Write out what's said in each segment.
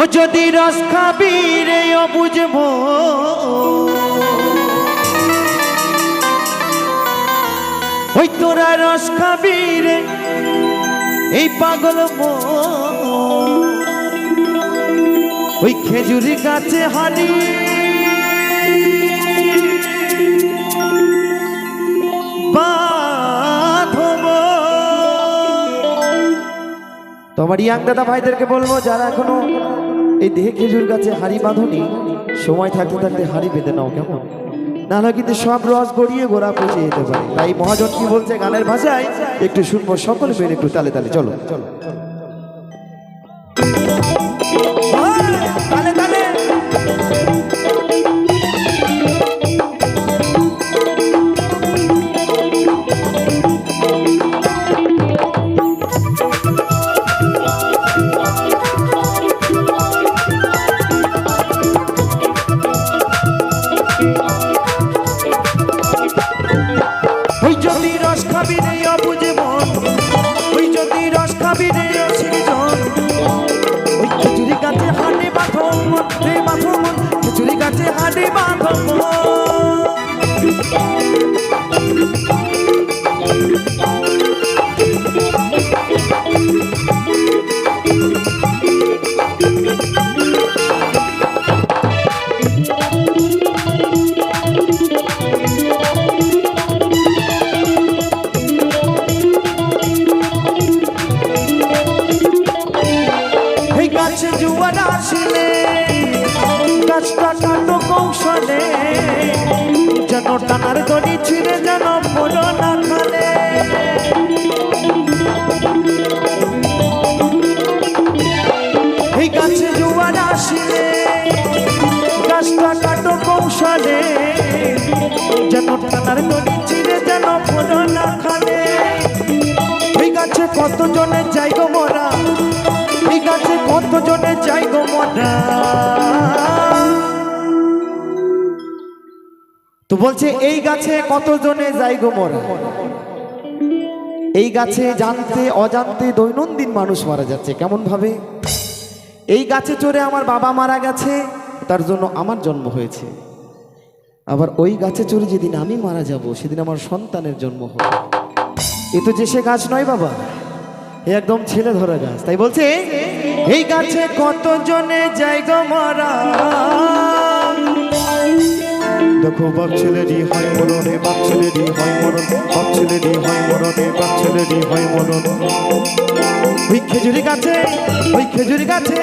ও যদি রস খাবি রে, ও বুঝব ওই তোরা রস খাবি রে, এই পাগল। ওই খেজুরি গাছে হানি বাঁধবো। তো আমার ইয়াং দাদা ভাইদেরকে বলব, যারা এখনও এই দেহে খেজুর গাছে হাড়ি বাঁধনি, সময় থাকতে থাকতে হাড়ি বেঁধে নাও কেমন? নাহলে কিন্তু সব রস গড়িয়ে গোড়া পচে যেতে পারে। তাই মহাজন কি বলছে গানের ভাষায়? একটু শুনব, সকল মিলে একটু তালে তালে, চলো। চলো তালে এই গাছে কত জনের জায়গা মরা? এই গাছে কত জনের জায়গা মরা? তো বলছে, এই গাছে কত জনে জায়গা মরা? এই গাছে জানতে অজান্তে দৈনন্দিন মানুষ মারা যাচ্ছে কেমন ভাবে এই গাছে চড়ে আমার বাবা মারা গেছে, তার জন্য আমার জন্ম হয়েছে। আবার ওই গাছে চড়ে যেদিন আমি মারা যাব, সেদিন আমার সন্তানের জন্ম হবে। এ তো যে সে গাছ নয় বাবা। একদম ছেলে ধরা গাছ। তাই বলছে, এই গাছে কত জনে জায়গা মারা? দেখো, বাপ ছেলেরই হয় মরণে, বাপ ছেলেরই হয় মরণ, বাপ ছেলেরই হয় মরণে, বাপ ছেলেরই হয় মরণ। ওই খেজুরি গাছে, ওই খেজুরি গাছে,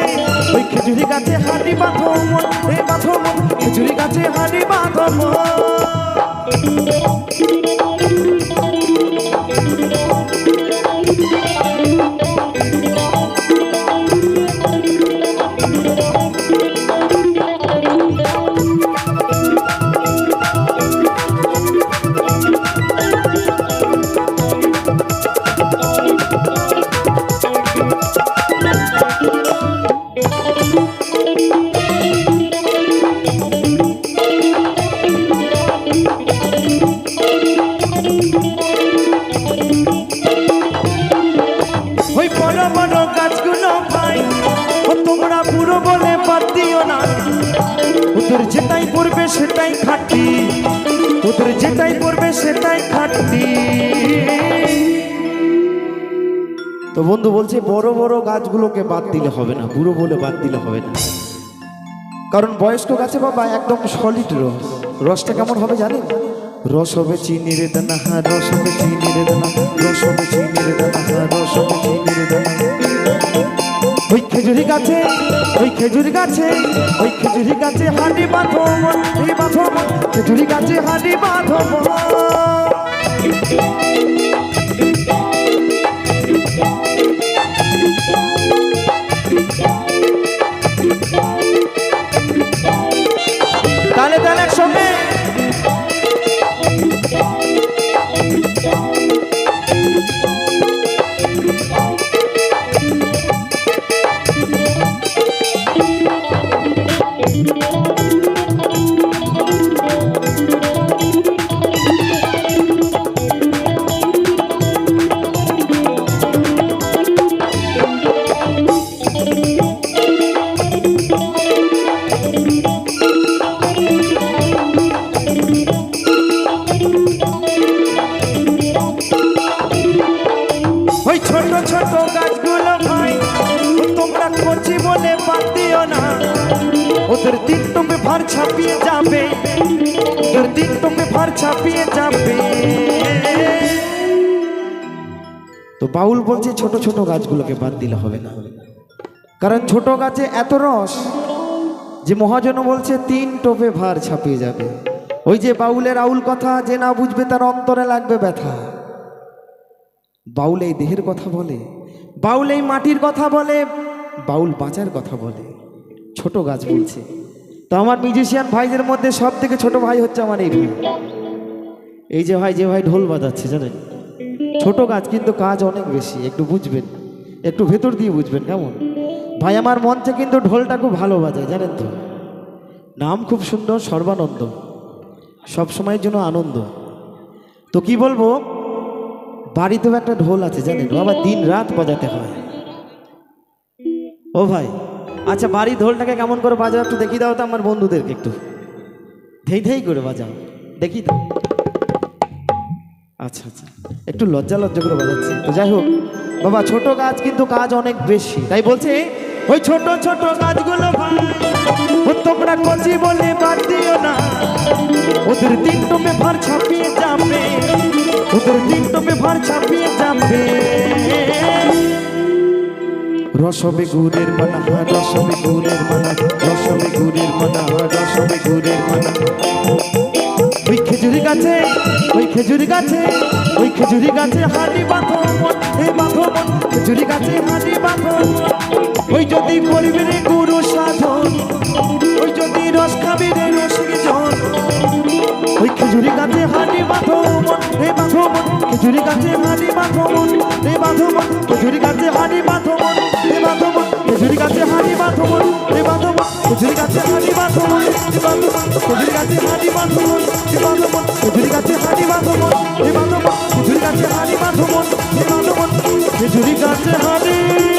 ওই খেজুরি গাছে হাঁটি বাঁধো মন রে বাঁধো মন, খেজুরি গাছে হাঁটি বাঁধো মন। সেটাই খাটি। ওদের যেটাই পড়বে সেটাই খাটি। তো বন্ধু বলছে, বড় বড় গাছগুলোকে বাদ দিলে হবে না, বুড়ো বলে বাদ দিলে হবে না। কারণ বয়স্ক গাছে বাবা একদম সলিড রস। রসটা কেমন হবে জানেন? রস হবে চিনি রে দানা হ্যাঁ রস হবে চিনি রে দানা, রস হবে চিনি রে দানা হ্যাঁ রস হবে চিনি রে দানা। ওই খেজুরি গাছে, ওই খেজুরি গাছে, ওই খেজুরি গাছে হাঁটি বাঁধো এই বাঁধো খেজুরি গাছে হাঁটি বাঁধো ছোট ছোট গাছগুলো ভাই তোমরা করছি বলে পাতিও না। তুমি ভার ছাপিয়ে যাবে ওদের দিন তুমি ভার ছাপিয়ে যাবে তো বাউল বলছে ছোট ছোট গাছগুলোকে বাদ দিলে হবে না। কারণ ছোট গাছে এত রস যে মহাজন বলছে, তিন টোপে ভার ছাপিয়ে যাবে। ওই যে বাউলের আউল কথা, যে না বুঝবে তার অন্তরে লাগবে ব্যথা। বাউল এই দেহের কথা বলে, বাউল এই মাটির কথা বলে, বাউল বাঁচার কথা বলে। ছোট গাছ বলছে। তো আমার মিউজিশিয়ান ভাইদের মধ্যে সব থেকে ছোট ভাই হচ্ছে আমার এই ভাই। এই যে ভাই যে ভাই ঢোল বাজাচ্ছে, জানেন? ছোট গাছ কিন্তু কাজ অনেক বেশি, একটু বুঝবেন। একটু ভেতর দিয়ে বুঝবেন, কেমন? ভাই, আমার মঞ্চে কিন্তু ঢোলটা খুব ভালো বাজায়, জানেন তো? নাম খুব সুন্দর, সর্বানন্দ। সব সময়ের জন্য আনন্দ। তো কি বলব? বাড়িতেও একটা ঢোল আছে, জানেন? আবার দিন রাত বাজাতে হয়। ও ভাই আচ্ছা বাড়ি ঢোলটাকে কেমন করে বাজাও একটু দেখিয়ে দাও তো আমার বন্ধুদেরকে একটু। ধেই ধেই করে বাজাও দেখি তো আচ্ছা আচ্ছা একটু লজ্জা লজ্জা করে বাজাচ্ছি। তো যাই হোক, বাবা, ছোট গাছ কিন্তু কাজ অনেক বেশি। তাই বলছে, ওই ছোট ছোট গাছগুলো ভাই তোমরা কচি বলে বাদ দিও না। ওদের দিন তুমি ভার ছাপিয়ে যাবে, ওদের দিন তুমি ভার ছাপিয়ে যাবে। রসবে গুড়ের মানা রসবে গুড়ের মানা রসবে গুড়ের মানা রসবে গুড়ের মানা ওই খেজুরি গাছে, ওই খেজুরি গাছে, ওই খেজুরি গাছে হাঁড়ি বাঁধো হে বাঁধো, খেজুরি গাছে হাঁড়ি বাঁধো। ওই যদি করবি রে গুরু সাধন, ওই যদি রস খাবি রে রসিক জন ওই খেজুরি গাছে হাঁড়ি বাঁধো হে বাঁধো, খেজুরি গাছে হাঁড়ি বাঁধো হে বাঁধো, খেজুরি গাছে হাঁড়ি বাঁধো খেজুরি গাছে হাঁটি বাঁধো মন, বাঁধো খেজুরি গাছে হাঁটি বাঁধো মন, বাঁধো মন, খেজুরি গাছে হাঁটি বাঁধো মন, বাঁধো মন, খেজুরি গাছে হাঁটি বাঁধো মন, বাঁধো মন, খেজুরি গাছে হাঁড়ি